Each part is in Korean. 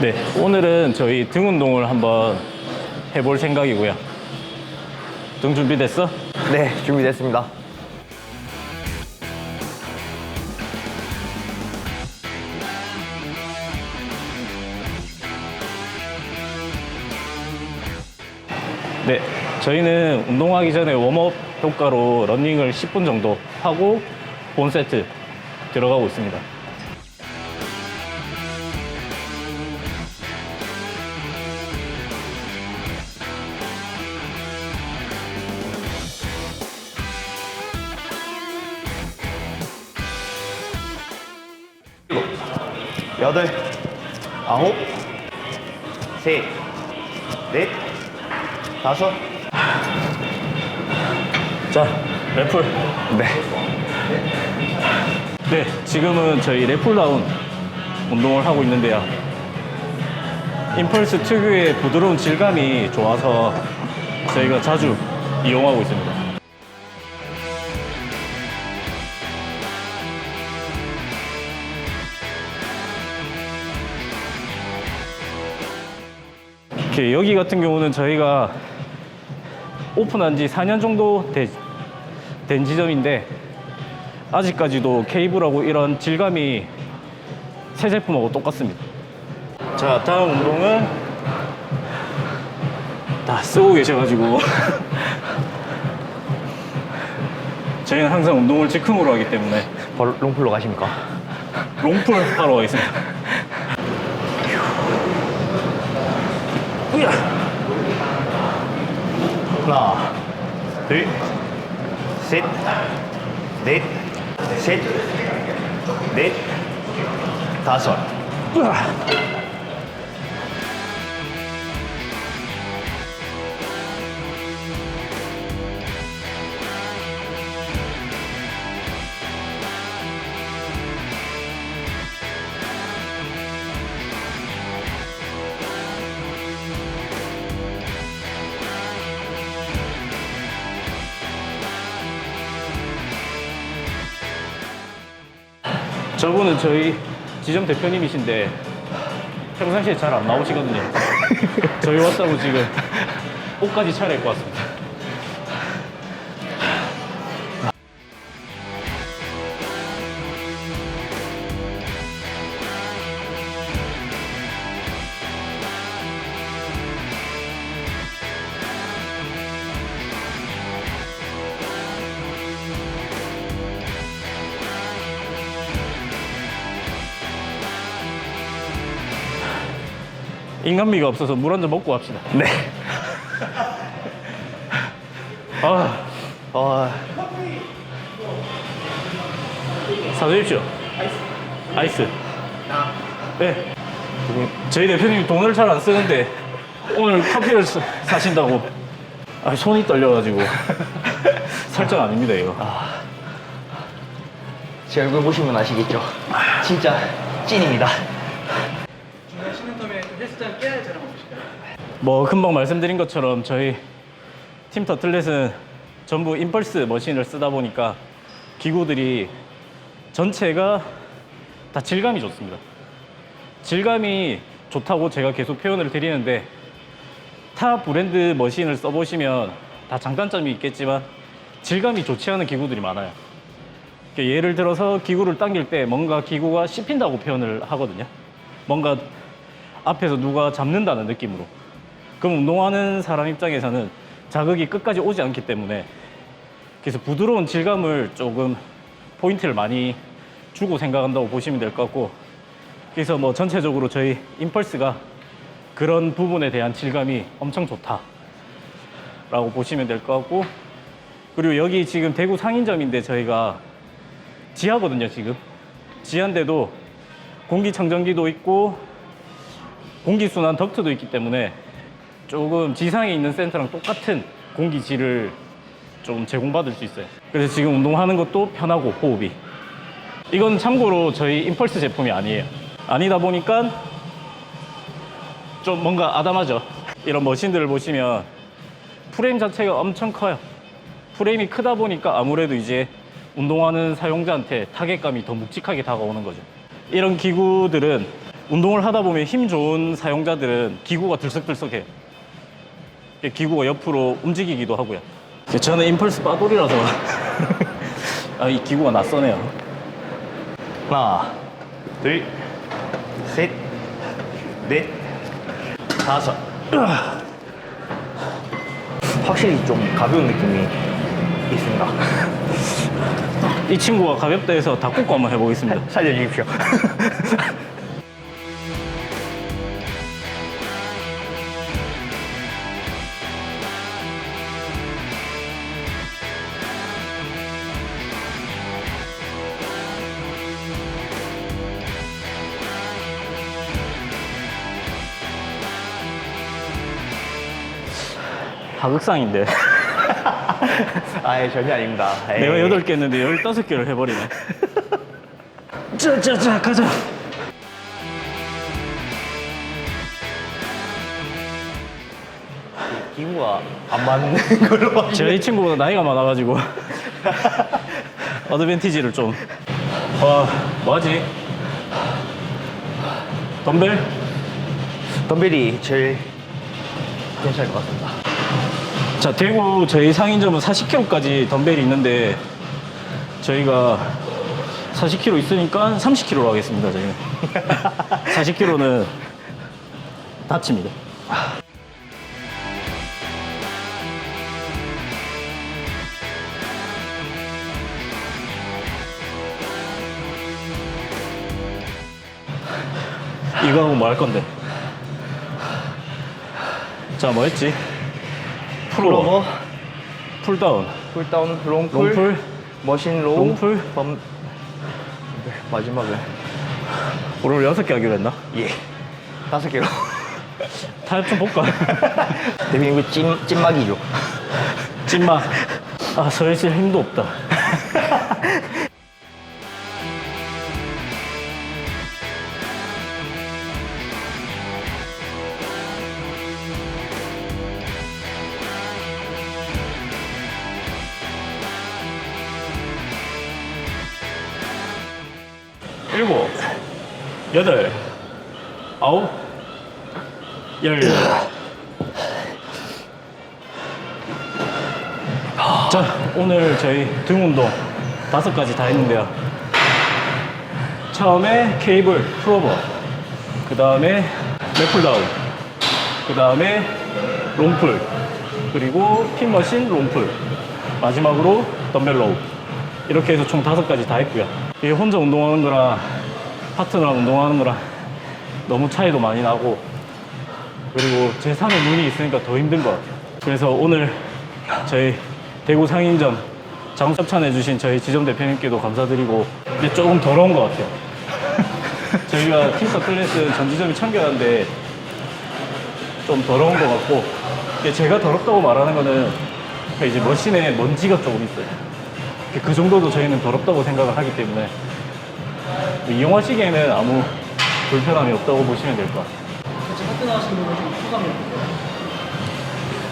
네, 오늘은 저희 등 운동을 한번 해볼 생각이고요. 등 준비됐어? 네, 준비됐습니다. 네, 저희는 운동하기 전에 웜업 효과로 러닝을 10분 정도 하고 본 세트 들어가고 있습니다. 여덟, 아홉, 셋, 넷, 다섯. 자, 랩풀. 네. 네, 지금은 저희 랩풀다운 운동을 하고 있는데요. 임펄스 특유의 부드러운 질감이 좋아서 저희가 자주 이용하고 있습니다. 이렇게 여기 같은 경우는 저희가 오픈한 지 4년 정도 되- 된 지점인데 아직까지도 케이블하고 이런 질감이 새 제품하고 똑같습니다. 자, 다음 운동은 다 쓰고 계셔가지고 저희는 항상 운동을 즉흥으로 하기 때문에 벌- 롱풀로 가십니까? 롱풀 하러 가겠습니다. 으야! 하나, 둘, 셋, 넷, 셋, 넷, 다 저분은 저희 지점 대표님이신데 평상시에 잘 안 나오시거든요. 저희 왔다고 지금 옷까지 차려입고 왔습니다. 인간미가 없어서 물 한 잔 먹고 갑시다. 네. 아, 어, 사주십시오. 아이스. 네. 저희 대표님이 돈을 잘 안 쓰는데 오늘 커피를 사- 사신다고. 아, 손이 떨려가지고. 설정 아닙니다, 이거. 제 얼굴 보시면 아시겠죠? 진짜 찐입니다. 뭐 금방 말씀드린 것처럼 저희 팀 터틀렛은 전부 임펄스 머신을 쓰다 보니까 기구들이 전체가 다 질감이 좋습니다. 질감이 좋다고 제가 계속 표현을 드리는데 타 브랜드 머신을 써보시면 다 장단점이 있겠지만 질감이 좋지 않은 기구들이 많아요. 그러니까 예를 들어서 기구를 당길 때 뭔가 기구가 씹힌다고 표현을 하거든요. 뭔가 앞에서 누가 잡는다는 느낌으로. 그럼 운동하는 사람 입장에서는 자극이 끝까지 오지 않기 때문에 그래서 부드러운 질감을 조금 포인트를 많이 주고 생각한다고 보시면 될 것 같고 그래서 뭐 전체적으로 저희 임펄스가 그런 부분에 대한 질감이 엄청 좋다 라고 보시면 될 것 같고 그리고 여기 지금 대구 상인점인데 저희가 지하거든요 지금. 지하인데도 공기청정기도 있고 공기순환 덕트도 있기 때문에 조금 지상에 있는 센터랑 똑같은 공기질을 좀 제공받을 수 있어요. 그래서 지금 운동하는 것도 편하고 호흡이. 이건 참고로 저희 임펄스 제품이 아니에요. 아니다 보니까 좀 뭔가 아담하죠. 이런 머신들을 보시면 프레임 자체가 엄청 커요. 프레임이 크다 보니까 아무래도 이제 운동하는 사용자한테 타겟감이 더 묵직하게 다가오는 거죠. 이런 기구들은 운동을 하다 보면 힘 좋은 사용자들은 기구가 들썩들썩해. 기구가 옆으로 움직이기도 하고요. 저는 임펄스 빠돌이라서 아, 이 기구가 낯서네요. 하나, 둘, 셋, 넷, 다섯. 확실히 좀 가벼운 느낌이 있습니다. 이 친구가 가볍다 해서 닭국고 한번 해보겠습니다. 살려주십시오. 하극상인데. 아, 전혀 아닙니다. 에이. 내가 8개 했는데 15개를 해버리네. 자, 자, 자, 가자. 기구가 안 맞는 걸로 봤 제가 이 친구보다 나이가 많아가지고 어드밴티지를 좀. 와, 뭐하지? 덤벨? 덤벨이 제일 괜찮을 것 같습니다. 자, 대구 저희 상인점은 40kg까지 덤벨이 있는데 저희가 40kg 있으니까 30kg로 하겠습니다, 저희는. 40kg는 다칩니다. 이거 하고 뭐 할 건데? 자, 뭐 했지? 프로버, 풀다운, 풀다운, 롱풀, 롱풀, 머신 로우, 롱풀. 범... 네, 마지막은 오늘 여섯 개 하기로 했나? 예 다섯 개로 타협 좀 볼까? 대표님 찐, 찐막이죠 찐마. 아, 서열실 힘도 없다. 일곱, 여덟, 아홉, 열. 자, 오늘 저희 등 운동 다섯 가지 다 했는데요. 처음에 케이블 풀오버, 그 다음에 맥풀다운, 그 다음에 롱풀, 그리고 핀머신 롱풀, 마지막으로 덤벨 로우. 이렇게 해서 총 다섯 가지 다 했고요. 이게 혼자 운동하는 거랑 파트너랑 운동하는 거랑 너무 차이도 많이 나고 그리고 제 산에 눈이 있으니까 더 힘든 것 같아요. 그래서 오늘 저희 대구 상인점 장수 협찬해주신 저희 지점 대표님께도 감사드리고 근데 조금 더러운 것 같아요. 저희가 팀서 클래스 전 지점이 참견한데 좀 더러운 것 같고 제가 더럽다고 말하는 거는 이제 머신에 먼지가 조금 있어요. 그 정도도 저희는 더럽다고 생각을 하기 때문에 이용하시기에는 아무 불편함이 없다고 보시면 될 것 같아요.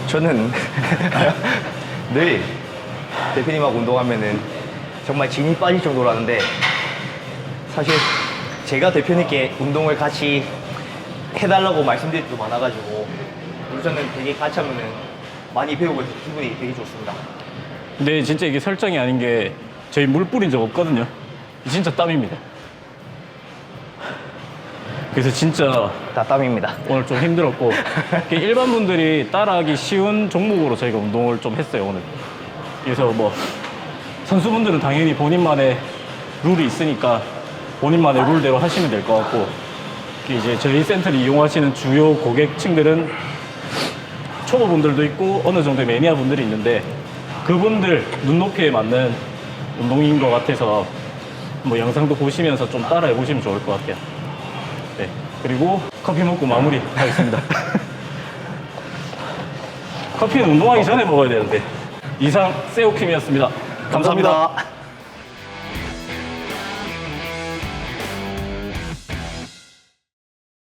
저는 늘 대표님하고 운동하면은 정말 진이 빠질 정도로 하는데 사실 제가 대표님께 운동을 같이 해달라고 말씀드릴 때도 많아가지고 우선은 되게 같이 하면은 많이 배우고 기분이 되게 좋습니다. 근데 진짜 이게 설정이 아닌 게 저희 물 뿌린 적 없거든요. 진짜 땀입니다. 그래서 진짜 다 땀입니다. 오늘 좀 힘들었고 일반 분들이 따라하기 쉬운 종목으로 저희가 운동을 좀 했어요 오늘. 그래서 뭐 선수분들은 당연히 본인만의 룰이 있으니까 본인만의 룰대로 하시면 될 것 같고 이제 저희 센터를 이용하시는 주요 고객층들은 초보분들도 있고 어느 정도의 매니아 분들이 있는데 그분들 눈높이에 맞는 운동인 것 같아서 뭐 영상도 보시면서 좀 따라해 보시면 좋을 것 같아요. 네. 그리고 커피 먹고 마무리 하겠습니다. 커피는 운동하기 전에 먹어야 되는데. 이상 세오킴이었습니다 감사합니다. 감사합니다.